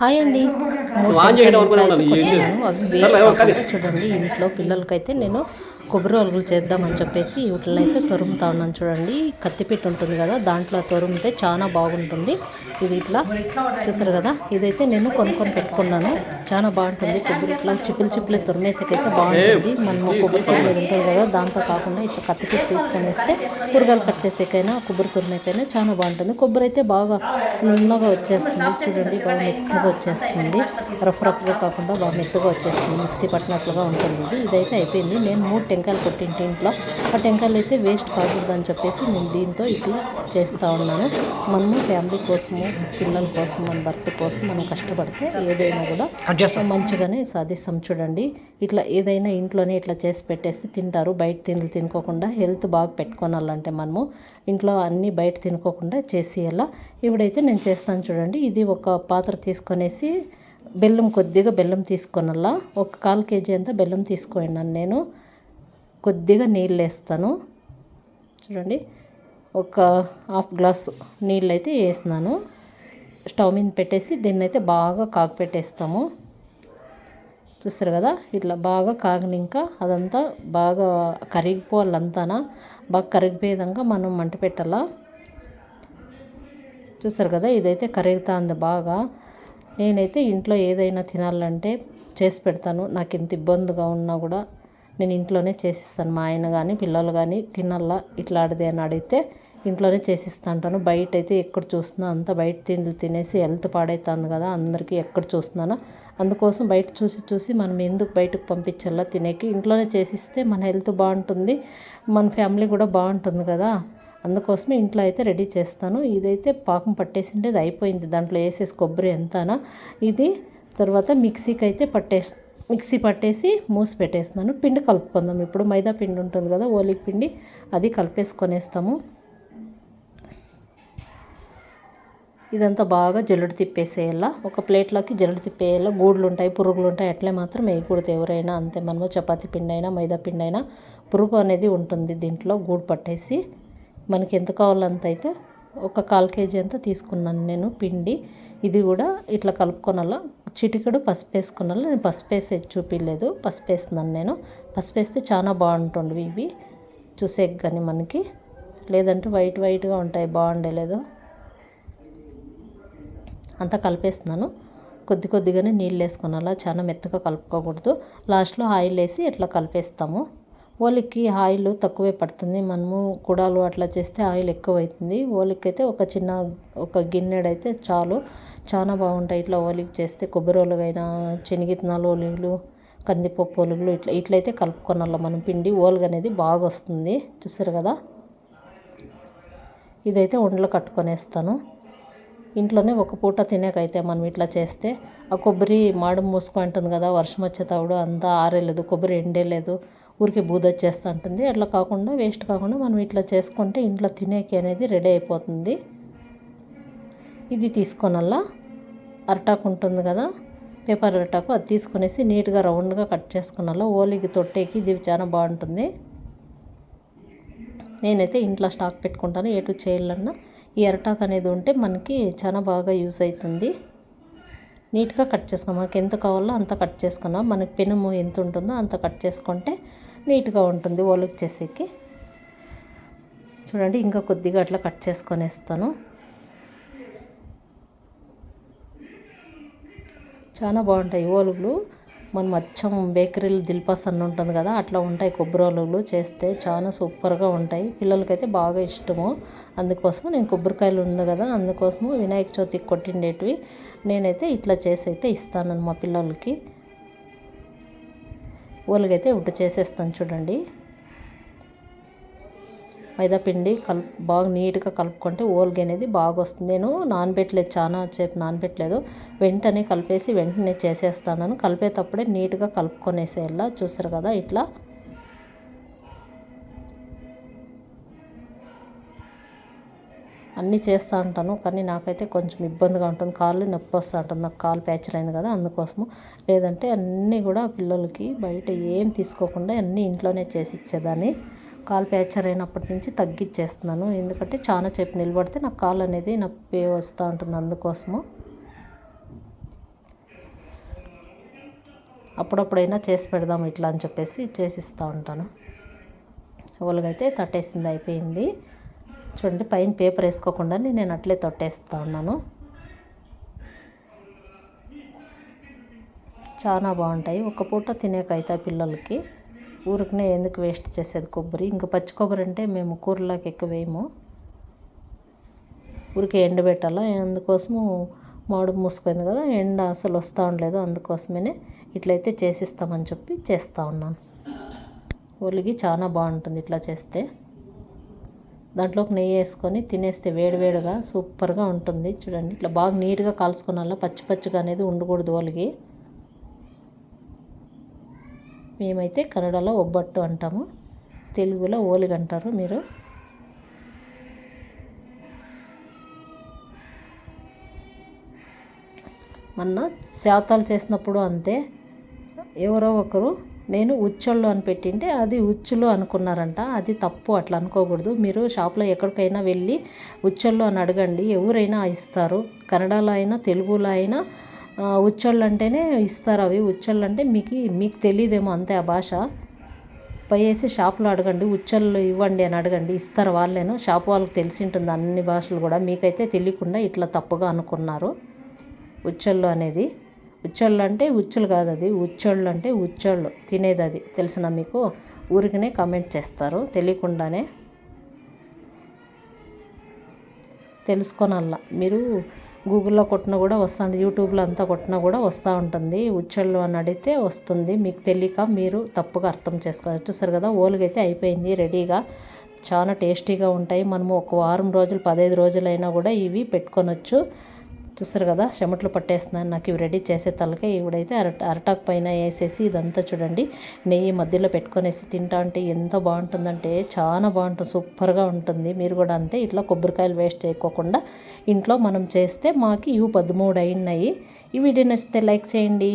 Hi అండి. చూడండి. ఇంట్లో పిల్లలకైతే నేను కొబ్బరి ఒలుగులు చేద్దామని చెప్పేసి వీటిలో అయితే తొరుముతా ఉన్నాను చూడండి. కత్తిపీట ఉంటుంది కదా దాంట్లో తురిమితే చాలా బాగుంటుంది. ఇది ఇట్లా చూసారు కదా ఇదైతే నేను కొనుక్కొని పెట్టుకున్నాను. చాలా బాగుంటుంది కొబ్బరి ఇట్లా చిప్పులు చిప్పులు తురిమేసేకైతే బాగుంటుంది. మనము కొబ్బరి తురిమేది ఉంటుంది కదా దాంతో కాకుండా ఇట్లా కత్తిపీట తీసుకొని వేస్తే కూరగాయలు కట్ చేసేకైనా కొబ్బరి తురిమేకైనా చాలా బాగుంటుంది. కొబ్బరి అయితే బాగా నున్నగా వచ్చేస్తుంది. చూడండి బాగా మెత్తగా వచ్చేస్తుంది. రఫ్ రఫ్గా కాకుండా బాగా మెత్తగా వచ్చేస్తుంది. మిక్సీ పట్టినట్లుగా ఉంటుంది. ఇది ఇదైతే అయిపోయింది. నేను మూడు టెంకాయలు కొట్టింటి ఇంట్లో. ఆ టెంకాయలు అయితే వేస్ట్ కాకూడదు అని చెప్పేసి నేను దీంతో ఇట్లా చేస్తూ ఉన్నాను. మనము ఫ్యామిలీ కోసము పిల్లల కోసం మన భర్త కోసం మనం కష్టపడితే ఏదైనా కూడా మంచిగానే సాధిస్తాం చూడండి. ఇట్లా ఏదైనా ఇంట్లోనే ఇట్లా చేసి పెట్టేసి తింటారు. బయట తిండి తినుకోకుండా హెల్త్ బాగా పెట్టుకోనాలంటే మనము ఇంట్లో అన్నీ బయట తినుకోకుండా చేసి అలా ఇప్పుడైతే నేను చేస్తాను చూడండి. ఇది ఒక పాత్ర తీసుకొనేసి బెల్లం కొద్దిగా బెల్లం తీసుకొనల్లా ఒక కాల్ కేజీ అంతా బెల్లం తీసుకున్నాను నేను. కొద్దిగా నీళ్ళు వేస్తాను చూడండి ఒక హాఫ్ గ్లాస్ నీళ్ళు అయితే వేసినాను స్టవ్ మీద పెట్టేసి దీన్ని అయితే బాగా కాకు పెట్టేస్తాము చూస్తారు కదా ఇట్లా బాగా కాగినాక అదంతా బాగా కరిగిపోవాలంతానా? బాగా కరిగిపోయే విధంగా మనం మంట పెట్టాలా? చూస్తారు కదా ఇదైతే కరుగుతుంది బాగా. నేనైతే ఇంట్లో ఏదైనా తినాలంటే చేసి పెడతాను. నాకు ఎంత ఇబ్బందిగా ఉన్నా కూడా. నేను ఇంట్లోనే చేసిస్తాను. మా ఆయన కానీ పిల్లలు కానీ తినాలా ఇట్లాడితే అని అడిగితే ఇంట్లోనే చేసిస్తా అంటాను. బయట అయితే ఎక్కడ చూస్తున్నా అంతా బయట తిండి తినేసి హెల్త్ పాడైతుంది కదా అందరికీ ఎక్కడ చూస్తున్నానో. అందుకోసం బయట చూసి చూసి మనం ఎందుకు బయటకు పంపించాలా తినేకి? ఇంట్లోనే చేసిస్తే మన హెల్త్ బాగుంటుంది మన ఫ్యామిలీ కూడా బాగుంటుంది కదా. అందుకోసమే ఇంట్లో అయితే రెడీ చేస్తాను. ఇదైతే పాకం పట్టేసిండేది అయిపోయింది. దాంట్లో వేసేసి కొబ్బరి ఎంతనా? ఇది తర్వాత మిక్సీకి అయితే పట్టేసి మిక్సీ పట్టేసి మూసి పెట్టేస్తున్నాను. పిండి కలుపుకుందాం. ఇప్పుడు మైదా పిండి ఉంటుంది కదా ఓలికి పిండి అది కలిపేసుకొనేస్తాము. ఇదంతా బాగా జల్లుడు తిప్పేసేయాల? ఒక ప్లేట్లోకి జల్లుడు తిప్పేయాల? గూడులు ఉంటాయి పురుగులు ఉంటాయి అట్లే మాత్రం వేయకూడదు ఎవరైనా. అంతే మనము చపాతి పిండి అయినా మైదా పిండి అయినా పురుగు అనేది ఉంటుంది దీంట్లో గూడు పట్టేసి. మనకి ఎంత కావాలంత అయితే ఒక కాల్ కేజీ అంతా తీసుకున్నాను నేను పిండి. ఇది కూడా ఇట్లా కలుపుకొనాల చిటికెడు పసుపు వేసుకున్నాను నేను పసుపు వేసి చూపించలేదు పసుపు వేస్తున్నాను నేను. పసుపు వేస్తే చాలా బాగుంటుండవి ఇవి. చూసేకి కానీ మనకి. లేదంటే వైట్ వైట్గా ఉంటాయి. బాగుండలేదు అంతా కలిపేస్తున్నాను. కొద్ది కొద్దిగానే నీళ్ళు వేసుకున్నాలా చాలా మెత్తగా కలుపుకోకూడదు. లాస్ట్లో ఆయిల్ వేసి ఇట్లా కలిపేస్తాము. ఓలికి ఆయిల్ తక్కువే పడుతుంది. మనము కుడాలు అట్లా చేస్తే ఆయిల్ ఎక్కువ అవుతుంది ఓలికి అయితే ఒక చిన్న ఒక గిన్నెడైతే చాలు. చాలా బాగుంటాయి. ఇట్లా ఓలికి చేస్తే కొబ్బరి ఒలుగైనా శనగిత్తనాలు ఒలుగులు కందిపప్పు ఒలుగులు ఇట్లా ఇట్లయితే కలుపుకోనాల మనం పిండి. ఓలుగు అనేది బాగా వస్తుంది. చూసారు కదా? ఇదైతే ఉండలు కట్టుకొనేస్తాను. ఇంట్లోనే ఒక పూట తినేకైతే మనం ఇట్లా చేస్తే ఆ కొబ్బరి మాడు మూసుకుంటుంది కదా వర్షం వచ్చేటప్పుడు అంతా ఆరేలేదు కొబ్బరి ఎండేలేదు. ఊరికే బూద వచ్చేస్తూ ఉంటుంది అట్లా కాకుండా వేస్ట్ కాకుండా మనం ఇట్లా చేసుకుంటే ఇంట్లో తినేకి అనేది రెడీ అయిపోతుంది. ఇది తీసుకొనల్లా. అరటాకు ఉంటుంది కదా. పేపర్ అరటాకు అది తీసుకునేసి నీట్గా రౌండ్గా కట్ చేసుకున్నాలో ఓలికి తొట్టేకి ఇది చాలా బాగుంటుంది. నేనైతే ఇంట్లో స్టాక్ పెట్టుకుంటాను. ఎటు చేయాలన్నా ఈ అరటాక్ అనేది ఉంటే మనకి చాలా బాగా యూస్ అవుతుంది. నీట్గా కట్ చేసుకున్నాం. మనకి ఎంత కావాలో అంత కట్ చేసుకున్నాం. మనకి పెనుము ఎంత ఉంటుందో అంత కట్ చేసుకుంటే నీట్గా ఉంటుంది ఓలుగు చేసేకి చూడండి ఇంకా కొద్దిగా అట్లా కట్ చేసుకొనేస్తాను. చాలా బాగుంటాయి ఓలుగులు మనం అచ్చం బేకరీలు దిల్పాస్ అన్న ఉంటుంది కదా అట్లా ఉంటాయి కొబ్బరి ఓలుగులు చేస్తే చాలా సూపర్గా ఉంటాయి. పిల్లలకైతే బాగా ఇష్టము. అందుకోసము నేను కొబ్బరికాయలు ఉంది కదా అందుకోసము వినాయక చవితికి కొట్టిండేటివి నేనైతే ఇట్లా చేసి అయితే ఇస్తాను మా పిల్లలకి. ఓలుగైతే ఇప్పుడు చేసేస్తాను చూడండి. మైదా పిండి కలు బాగా నీట్గా కలుపుకుంటే ఓల్గి అనేది బాగా వస్తుంది నేను నానబెట్టలేదు చాలా సేపు నానబెట్టలేదు. వెంటనే కలిపేసి వెంటనే చేసేస్తాను. కలిపేటప్పుడే నీట్గా కలుపుకొనేసేలా చూసారు కదా ఇట్లా. అన్నీ చేస్తూ ఉంటాను. కానీ నాకైతే కొంచెం ఇబ్బందిగా ఉంటుంది. కాళ్ళు నొప్పి వస్తూ ఉంటుంది. నాకు కాలు ప్యాచర్ అయింది కదా అందుకోసము. లేదంటే అన్నీ కూడా పిల్లలకి బయట ఏం తీసుకోకుండా అన్నీ ఇంట్లోనే చేసి ఇచ్చేదాన్ని. కాలు ప్యాచర్ అయినప్పటి నుంచి తగ్గించేస్తున్నాను ఎందుకంటే చాలా సేపు నిలబడితే నాకు కాలు అనేది నొప్పి వస్తూ ఉంటుంది అందుకోసము. అప్పుడప్పుడైనా చేసి పెడదాం ఇట్లా అని చెప్పేసి చేసిస్తూ ఉంటాను. ఓలుగైతే తట్టేసింది అయిపోయింది. చూడండి పైన పేపర్ వేసుకోకుండా నేను అట్లే తొట్టేస్తూ ఉన్నాను. చాలా బాగుంటాయి. ఒక పూట తినేకైతే పిల్లలకి. ఊరికనే ఎందుకు వేస్ట్ చేసేది కొబ్బరి? ఇంకా పచ్చి కొబ్బరి అంటే మేము కూరలోకి ఎక్కువ వేయము. ఊరికే ఎండబెట్టాలా? అందుకోసము మాడు మూసుకుంది కదా ఎండ అసలు వస్తూ ఉండలేదు. అందుకోసమే ఇట్లయితే చేసిస్తామని చెప్పి చేస్తూ ఉన్నాను. ఒలిగి చాలా బాగుంటుంది ఇట్లా చేస్తే. దాంట్లోకి నెయ్యి వేసుకొని తినేస్తే వేడివేడిగా సూపర్గా ఉంటుంది. చూడండి ఇట్లా బాగా నీట్గా కాల్చుకోనాల పచ్చి పచ్చిగా అనేది ఉండకూడదు వాళ్ళకి. మేమైతే కన్నడలో ఒబ్బట్టు అంటాము తెలుగులో ఓలిగ అంటారు మీరు. మొన్న శాతాలు చేసినప్పుడు అంతే ఎవరో ఒకరు నేను ఉచ్చళ్ళు అని పెట్టింటే అది ఉచ్చులు అనుకున్నారంట. అది తప్పు అట్లా అనుకోకూడదు. మీరు షాప్లో ఎక్కడికైనా వెళ్ళి ఉచ్చళ్ళు అని అడగండి. ఎవరైనా ఇస్తారు. కన్నడలో అయినా తెలుగులో అయినా ఉచ్చళ్ళు అంటేనే ఇస్తారు అవి. ఉచ్చళ్ళు అంటే మీకు మీకు తెలియదేమో అంతే ఆ భాష. పోయేసి షాప్లో అడగండి. ఉచ్చళ్ళు ఇవ్వండి అని అడగండి. ఇస్తారు వాళ్ళేను. షాప్ వాళ్ళకి తెలిసి ఉంటుంది అన్ని భాషలు కూడా. మీకైతే తెలియకుండా ఇట్లా తప్పుగా అనుకున్నారు ఉచ్చళ్ళు అనేది. ఉచ్చళ్ళు అంటే ఉచ్చులు కాదు అది. ఉచ్చళ్ళు అంటే ఉచ్చళ్ళు. తినేది అది. తెలిసిన మీకు? ఊరికనే కమెంట్ చేస్తారు. తెలియకుండానే తెలుసుకోనల్లా. మీరు గూగుల్లో కొట్టినా కూడా వస్తుంది. యూట్యూబ్లో అంతా కొట్టినా కూడా వస్తూ ఉంటుంది. ఉచ్చళ్ళు అని అడిగితే వస్తుంది. మీకు తెలియక మీరు తప్పుగా అర్థం చేసుకోవచ్చు. చూసారు కదా? ఓలుగైతే అయిపోయింది. రెడీగా. చాలా టేస్టీగా ఉంటాయి. మనము ఒక వారం రోజులు పదహైదు రోజులైనా కూడా ఇవి పెట్టుకొనొచ్చు. చూస్తారు కదా చెమటలు పట్టేస్తున్నాను నాకు ఇవి రెడీ చేసే తలకే ఇవిడైతే అరట అరటాకు పైన వేసేసి ఇదంతా చూడండి. నెయ్యి మధ్యలో పెట్టుకొనేసి తింటా అంటే ఎంత బాగుంటుందంటే చాలా బాగుంటుంది సూపర్గా ఉంటుంది. మీరు కూడా అంతే ఇట్లా కొబ్బరికాయలు వేస్ట్ చేయకోకుండా ఇంట్లో మనం చేస్తే మాకు ఇవి పదమూడు అయినాయి. ఈ వీడియో నచ్చితే లైక్ చేయండి.